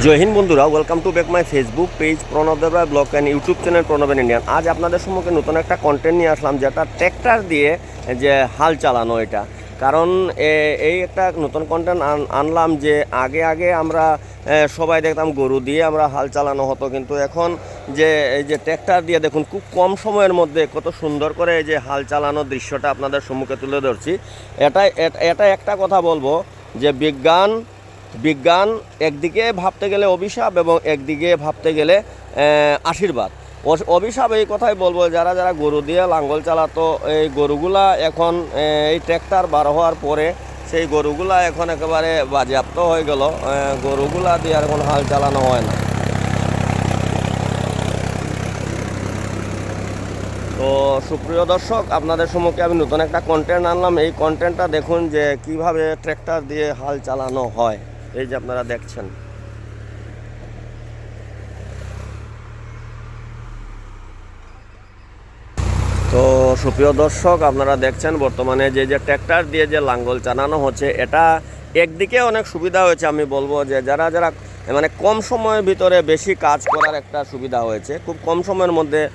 জয় হিন্দ বন্ধুরা welcome to back my Facebook page Pranab Debroy blog and YouTube channel প্রণবেন Indian আজ আপনাদের সম্মুখে নতুন একটা কন্টেন্ট নিয়ে আসলাম, যেটা ট্র্যাক্টর দিয়ে যে হাল চালানো এটা। কারণ এই একটা নতুন কন্টেন্ট আনলাম যে আগে আগে আমরা সবাই দেখতাম গরু দিয়ে আমরা হাল চালানো হতো, কিন্তু এখন যে, এই যে ট্র্যাক্টর দিয়ে দেখুন, খুব কম সময়ের মধ্যে কত সুন্দর করে এই যে হাল চালানোর দৃশ্যটা আপনাদের সম্মুখে তুলে ধরছি। এটা- এটা একটা কথা বলব যে বিজ্ঞান বিজ্ঞান একদিকে ভাবতে গেলে অভিশাপ এবং একদিকে ভাবতে গেলে আশীর্বাদ। অভিশাপ এই কথাই বলব, যারা যারা গরু দিয়ে লাঙ্গল চালাতো, এই গরুগুলা এখন এই ট্র্যাক্টর বার হওয়ার পরে সেই গরুগুলা এখন একেবারে বাজেয়াপ্ত হয়ে গেল গরুগুলা দিয়ে আর এখন হাল চালানো হয় না। তো সুপ্রিয় দর্শক, আপনাদের সম্মুখে আমি নতুন একটা কন্টেন্ট আনলাম। এই কন্টেন্টটা দেখুন যে কীভাবে ট্র্যাক্টর দিয়ে হাল চালানো হয়। এই যে আপনারা দেখছেন। তো সুপ্রিয় দর্শক, আপনারা দেখছেন বর্তমানে যে যে ট্র্যাক্টর দিয়ে যে লাঙ্গল চালানো হচ্ছে, এটা একদিকে অনেক সুবিধা হয়েছে, আমি বলব যে, যারা যারা মানে কম সময়ের ভিতরে বেশি কাজ করার একটা সুবিধা হয়েছে, খুব কম সময়ের মধ্যে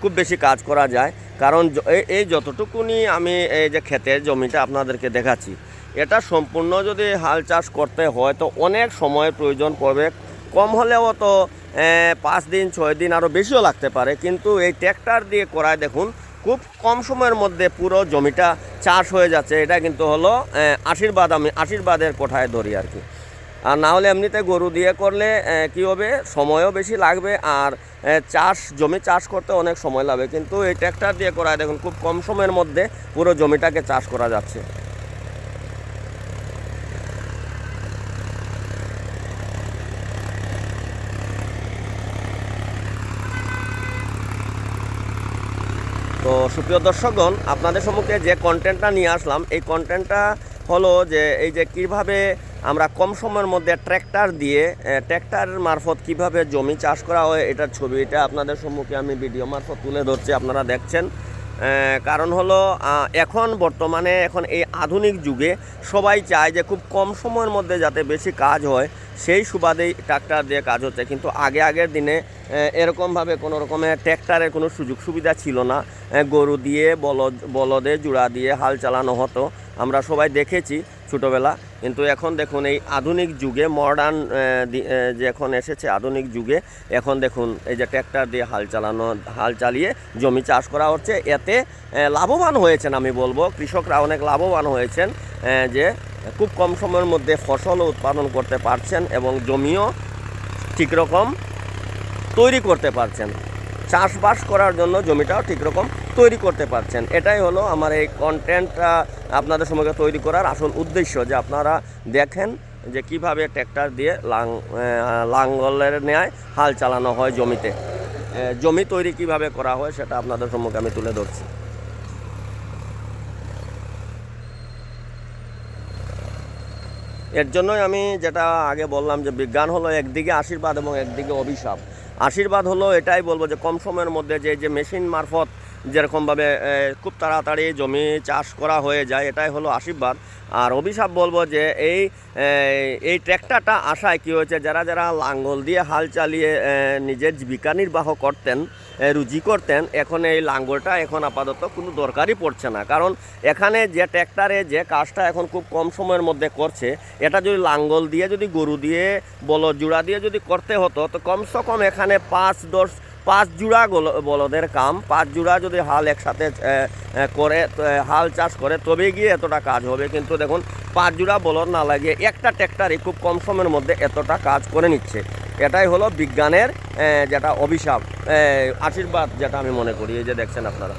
খুব বেশি কাজ করা যায়। কারণ এই- এই যতটুকুনি আমি এই যে ক্ষেতের জমিটা আপনাদেরকে দেখাচ্ছি এটা সম্পূর্ণ যদি হাল চাষ করতে হয়, তো অনেক সময়ের প্রয়োজন পড়বে। কম হলেও তো পাঁচ দিন, ছয় দিন আরও বেশিও লাগতে পারে। কিন্তু এই ট্র্যাক্টর দিয়ে করায় দেখুন, খুব কম সময়ের মধ্যে পুরো জমিটা চাষ হয়ে যাচ্ছে। এটা কিন্তু হলো আশীর্বাদ আমি, আশীর্বাদের কোঠায় ধরি আর কি। আর না হলে এমনিতে গরু দিয়ে করলে কি হবে? সময়ও বেশি লাগবে আর চাষ, জমি চাষ করতে অনেক সময় লাগবে। কিন্তু এই ট্র্যাক্টর দিয়ে করায় দেখুন, খুব কম সময়ের মধ্যে পুরো জমিটাকে চাষ করা যাচ্ছে। সুপ্রিয় দর্শকগণ, আপনাদের সম্মুখে যে কন্টেন্টটা নিয়ে আসলাম, এই কন্টেন্টটা হলো যে এই যে কীভাবে আমরা কম সময়ের মধ্যে ট্র্যাক্টর দিয়ে ট্র্যাক্টর মারফত কীভাবে জমি চাষ করা হয় এটার ছবি, এটা আপনাদের সম্মুখে আমি ভিডিও মারফত তুলে ধরছি, আপনারা দেখছেন। কারণ হলো এখন বর্তমানে, এখন এই আধুনিক যুগে সবাই চায় যে খুব কম সময়ের মধ্যে যাতে বেশি কাজ হয়, সেই সুবাদেই ট্রাক্টর দিয়ে কাজ হচ্ছে। কিন্তু আগে আগের দিনে এরকমভাবে কোনো রকমের ট্র্যাক্টরের কোনো সুযোগ সুবিধা ছিল না। গরু দিয়ে, বলদ, বলদে জুড়া দিয়ে হাল চালানো হতো। আমরা সবাই দেখেছি ছোটোবেলা। কিন্তু এখন দেখুন, এই আধুনিক যুগে মডার্ন যে এখন এসেছে আধুনিক যুগে, এখন দেখুন, এই যে ট্র্যাক্টর দিয়ে হাল চালানো, হাল চালিয়ে জমি চাষ করা হচ্ছে। এতে লাভবান হয়েছেন আমি বলব। কৃষকরা অনেক লাভবান হয়েছেন যে খুব কম সময়ের মধ্যে ফসলও উৎপাদন করতে পারছেন এবং জমিও ঠিক রকম তৈরি করতে পারছেন। চাষবাস করার জন্য জমিটাও ঠিক রকম তৈরি করতে পারছেন। এটাই হলো আমার এই কন্টেন্টটা আপনাদের সঙ্গে তৈরি করার আসল উদ্দেশ্য, যে আপনারা দেখেন যে কীভাবে ট্র্যাক্টর দিয়ে লাং লাঙ্গলের ন্যায় হাল চালানো হয় জমিতে। জমি তৈরি কীভাবে করা হয় সেটা আপনাদের সম্মুখে আমি তুলে ধরছি। এর জন্যই আমি যেটা আগে বললাম যে বিজ্ঞান হলো একদিকে আশীর্বাদ এবং একদিকে অভিশাপ। আশীর্বাদ হলো এটাই বলব যে কম সময়ের মধ্যে যে যে মেশিন মারফত যেরকমভাবে খুব তাড়াতাড়ি জমি চাষ করা হয়ে যায়, এটাই হলো আশীর্বাদ। আর অভিশাপ বলব যে এই এই ট্র্যাক্টরটা আসায় কী হয়েছে, যারা যারা লাঙ্গল দিয়ে হাল চালিয়ে নিজের জীবিকা নির্বাহ করতেন রুজি করতেন, এখন এই লাঙ্গলটা এখন আপাতত কোনো দরকারই পড়ছে না। কারণ এখানে যে ট্র্যাক্টরে যে কাজটা এখন খুব কম সময়ের মধ্যে করছে, এটা যদি লাঙ্গল দিয়ে যদি গরু দিয়ে, বলদ জোড়া দিয়ে যদি করতে হতো, তো কমসে কম এখানে পাঁচ, দশ পাঁচ জোড়া বলদের কাম। পাঁচ জোড়া যদি হাল একসাথে করে হাল চাষ করে, তবে গিয়ে এতটা কাজ হবে। কিন্তু দেখুন, পাঁচ জোড়া বলদ না লাগিয়ে একটা ট্র্যাক্টারই খুব কম সময়ের মধ্যে এতটা কাজ করে নিচ্ছে। এটাই হলো বিজ্ঞানের যেটা অভিশাপ আশীর্বাদ যেটা আমি মনে করি। এই যে দেখছেন আপনারা।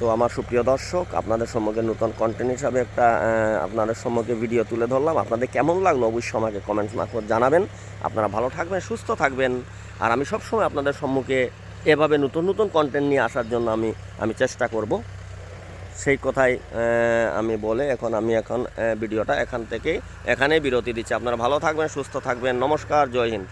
তো আমার সুপ্রিয় দর্শক, আপনাদের সম্মুখে নতুন কন্টেন্ট হিসাবে একটা আপনাদের সম্মুখে ভিডিও তুলে ধরলাম। আপনাদের কেমন লাগল অবশ্যই আমাকে কমেন্টস মারফত জানাবেন। আপনারা ভালো থাকবেন, সুস্থ থাকবেন। আর আমি সবসময় আপনাদের সম্মুখে এভাবে নতুন নতুন কন্টেন্ট নিয়ে আসার জন্য আমি আমি চেষ্টা করব। সেই কথাই আমি বলে এখন আমি এখন ভিডিওটা এখান থেকেই এখানেই বিরতি দিচ্ছি। আপনারা ভালো থাকবেন, সুস্থ থাকবেন। নমস্কার, জয় হিন্দ।